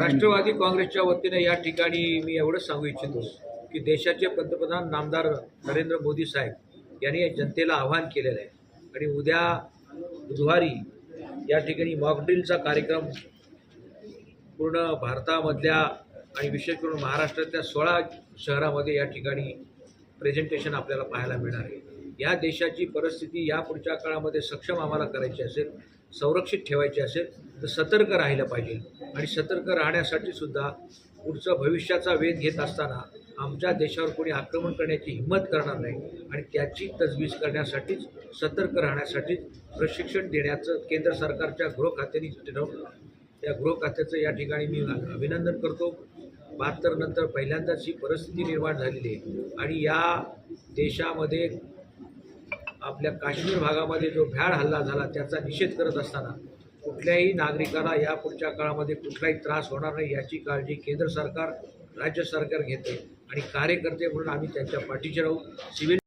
राष्ट्रवादी काँग्रेसच्या वतीने या ठिकाणी मी एवढंच सांगू इच्छितो की देशाचे पंतप्रधान नामदार नरेंद्र मोदी साहेब यांनी जनतेला आवाहन केलेलं आहे. आणि उद्या बुधवारी या ठिकाणी मॉकड्रिलचा कार्यक्रम पूर्ण भारतामधल्या आणि विशेष करून महाराष्ट्रातल्या सोळा शहरामध्ये या ठिकाणी प्रेझेंटेशन आपल्याला पाहायला मिळणार आहे. या देशाची परिस्थिती या पुढच्या काळामध्ये सक्षम आम्हाला करायची असेल संरक्षित ठेवायची असेल तर सतर्क राहिलं पाहिजे. आणि सतर्क राहण्यासाठी सुद्धा पुढचं भविष्याचा वेध घेत असताना आमच्या देशावर कोणी आक्रमण करण्याची हिंमत करणार नाही. आणि त्याची तजवीज करण्यासाठीच सतर्क राहण्यासाठीच प्रशिक्षण देण्याचं केंद्र सरकारच्या गृह खात्याने ठरवलं. त्या गृह खात्याचं या ठिकाणी मी अभिनंदन करतो. बहात्तरनंतर पहिल्यांदाच ही परिस्थिती निर्माण झालेली आहे. आणि या देशामध्ये आपल्या काश्मीर भागामध्ये जो भ्याड हल्ला झाला त्याचा निषेध करत असताना कुठल्याही नागरिकाला या पुढच्या काळामध्ये कुठलाही त्रास होणार नाही याची काळजी केंद्र सरकार राज्य सरकार घेते आणि कार्यकर्ते म्हणून आम्ही त्यांच्या पाठीशी राहू. सिव्हिल